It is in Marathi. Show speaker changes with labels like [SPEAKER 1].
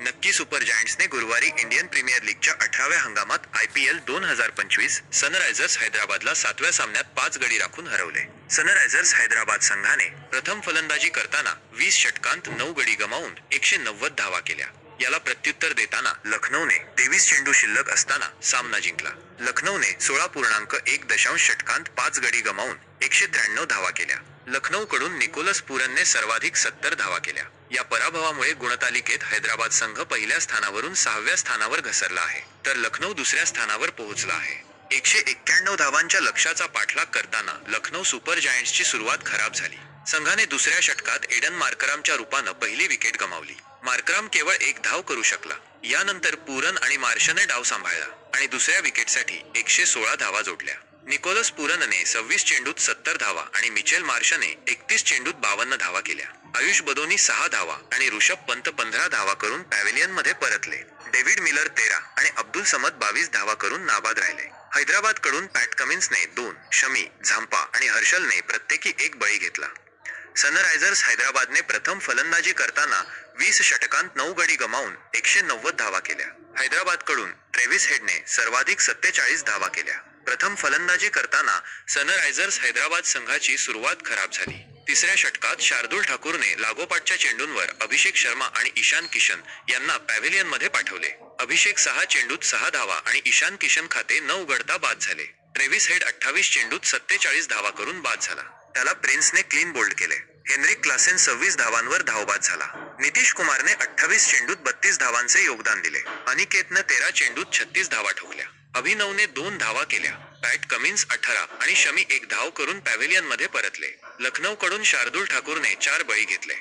[SPEAKER 1] नक्की सुपर जायंट्सने गुरुवारी इंडियन प्रीमियर लीगच्या अठराव्या हंगामात आय पी एल दोन हजार पंचवीस सनरायझर्स हैदराबादला सातव्या सामन्यात पाच गडी राखून हरवले. सनरायझर्स हैदराबाद संघाने प्रथम फलंदाजी करताना वीस षटकांत नऊ गडी गमावून एकशे नव्वद धावा केल्या. याला प्रत्युत्तर देताना लखनौने तेवीस चेंडू शिल्लक असताना सामना जिंकला. लखनौने सोळा पूर्णांक एक दशांश षटकांत पाच गडी गमावून एकशे त्र्याण्णव धावा केल्या. लखनौकडून निकोलस पुरनने सर्वाधिक सत्तर धावा केल्या. या पराभवामुळे गुणतालिकेत हैदराबाद संघ पहिल्या स्थानावरून सहाव्या स्थानावर घसरला आहे. तर लखनौ दुसऱ्या स्थानावर पोहोचला आहे. एकशे एक्क्याण्णव धावांच्या लक्ष्याचा पाठलाग करताना लखनौ सुपर जायंट्सची सुरुवात खराब झाली. संघाने दुसऱ्या षटकात एडन मार्करामच्या रूपानं पहिली विकेट गमावली. मार्कराम केवळ एक धाव करू शकला. यानंतर पूरन आणि मार्शने डाव सांभाळला आणि दुसऱ्या विकेटसाठी एकशे सोळा धावा जोडल्या. निकोलस पुरनने सव्वीस चेंडूत सत्तर धावा आणि मिचेल मार्शने एकतीस चेंडूत बावन्न धावा केल्या. आयुष बदोनी सहा धावा आणि ऋषभ पंत पंधरा धावा करून पॅव्हिलियनमध्ये परतले. डेव्हिड मिलर तेरा आणि अब्दुल समद बावीस धावा करून नाबाद राहिले. हैदराबादकडून पॅट कमिन्सने दोन शमी झांपा आणि हर्षलने प्रत्येकी एक बळी घेतला. सनरायझर्स हैदराबादने प्रथम फलंदाजी करताना वीस षटकांत नऊ गडी गमावून एकशे नव्वद धावा केल्या. हैदराबादकडून ट्रेव्हिस हेडने सर्वाधिक सत्तेचाळीस धावा केल्या. प्रथम फलंदाजी करताना सनरायझर्स हैदराबाद संघाची सुरुवात खराब झाली. तिसऱ्या षटकात शार्दुल ठाकूरने लागोपाठच्या चेंडूंवर अभिषेक शर्मा आणि ईशान किशन यांना पॅव्हिलियनमध्ये पाठवले. अभिषेक सहा चेंडूत सहा धावा आणि ईशान किशन खाते न उघडता बाद झाले. ट्रेव्हिस हेड अठ्ठावीस चेंडूत सत्तेचाळीस धावा करून बाद झाला. त्याला प्रिन्सने क्लीन बोल्ड केले. हेनरिक क्लासेन सव्वीस धावांवर धावबाद झाला. नितीश कुमारने अठ्ठावीस चेंडूत बत्तीस धावांचे योगदान दिले. अनिकेतनं तेरा चेंडूत छत्तीस धावा ठोकल्या. अभिनवने दोन धावा केल्या. पॅट कमिन्स अठरा आणि शमी एक धाव करून पॅव्हिलियनमध्ये परतले. लखनौकडून शार्दुल ठाकूरने चार बळी घेतले.